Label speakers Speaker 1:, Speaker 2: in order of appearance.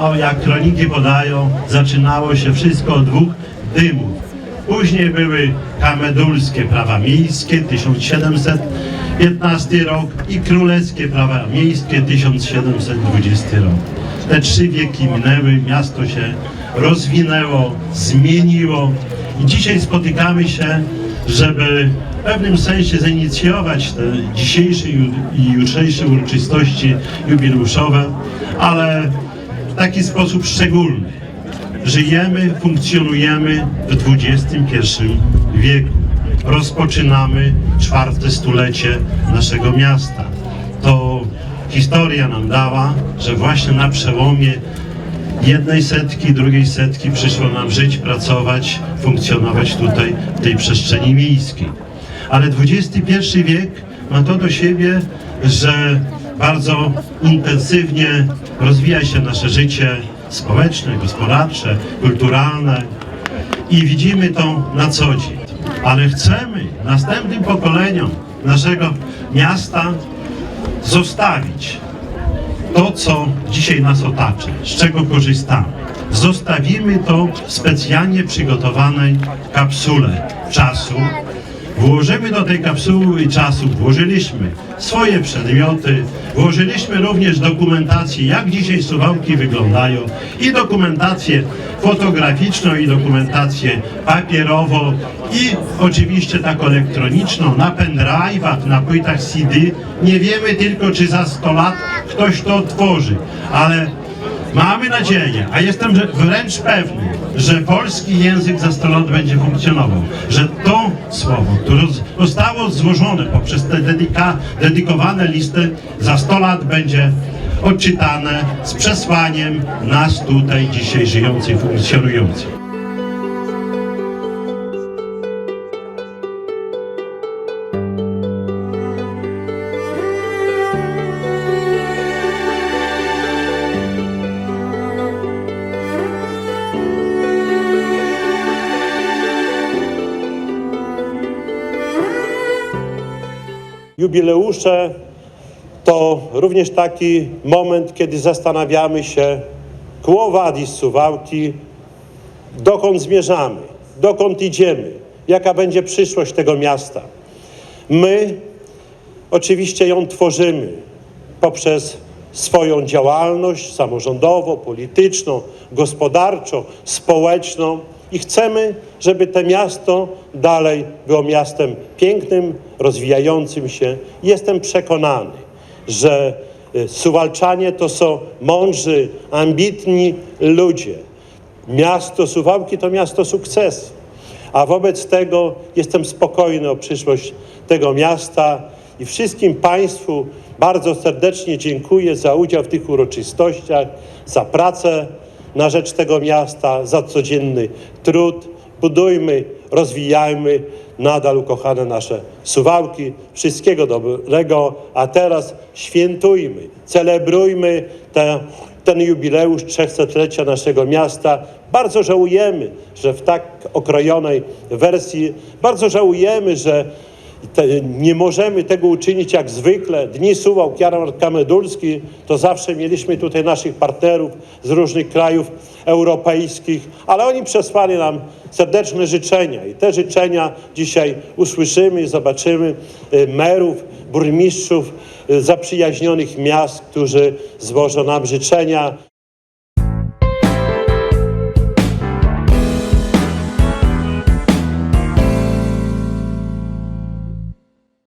Speaker 1: o, jak kroniki podają, zaczynało się wszystko od dwóch dymów. Później były kamedulskie prawa miejskie 1715 rok i królewskie prawa miejskie 1720 rok. Te trzy wieki minęły, miasto się rozwinęło, zmieniło i dzisiaj spotykamy się, żeby w pewnym sensie zainicjować te dzisiejsze i jutrzejsze uroczystości jubileuszowe, ale w taki sposób szczególny żyjemy, funkcjonujemy w XXI wieku. Rozpoczynamy czwarte stulecie naszego miasta. To historia nam dała, że właśnie na przełomie jednej setki, drugiej setki przyszło nam żyć, pracować, funkcjonować tutaj w tej przestrzeni miejskiej. Ale XXI wiek ma to do siebie, że bardzo intensywnie rozwija się nasze życie społeczne, gospodarcze, kulturalne i widzimy to na co dzień. Ale chcemy następnym pokoleniom naszego miasta zostawić to, co dzisiaj nas otacza, z czego korzystamy. Zostawimy to w specjalnie przygotowanej kapsule czasu. Włożymy do tej kapsuły czasu, włożyliśmy swoje przedmioty, włożyliśmy również dokumentację, jak dzisiaj suwałki wyglądają i dokumentację fotograficzną i dokumentację papierową i oczywiście taką elektroniczną na pendrive'ach, na płytach CD. Nie wiemy tylko, czy za 100 lat ktoś to otworzy, ale Mamy nadzieję, a jestem wręcz pewny, że polski język za 100 lat będzie funkcjonował, że to słowo, które zostało złożone poprzez te dedykowane listy, za 100 lat będzie odczytane z przesłaniem nas tutaj dzisiaj żyjących, funkcjonujących.
Speaker 2: Jubileusze to również taki moment, kiedy zastanawiamy się, Quo vadis Suwałki, dokąd zmierzamy, dokąd idziemy, jaka będzie przyszłość tego miasta. My oczywiście ją tworzymy poprzez swoją działalność samorządową, polityczną, gospodarczą, społeczną i chcemy, żeby to miasto dalej było miastem pięknym, rozwijającym się. Jestem przekonany, że y, Suwalczanie to są mądrzy, ambitni ludzie. Miasto Suwałki to miasto sukcesu. A wobec tego jestem spokojny o przyszłość tego miasta i wszystkim Państwu bardzo serdecznie dziękuję za udział w tych uroczystościach, za pracę na rzecz tego miasta, za codzienny trud. Budujmy, rozwijajmy nadal ukochane nasze Suwałki. Wszystkiego dobrego, a teraz świętujmy, celebrujmy te ten jubileusz 300-lecia naszego miasta. Bardzo żałujemy, że w tak okrojonej wersji, bardzo żałujemy, że te, nie możemy tego uczynić jak zwykle. Dni Suwałk, Jarmark Kamedulski, to zawsze mieliśmy tutaj naszych partnerów z różnych krajów europejskich, ale oni przesłali nam serdeczne życzenia i te życzenia dzisiaj usłyszymy i zobaczymy y, merów, burmistrzów y, zaprzyjaźnionych miast, którzy złożą nam życzenia.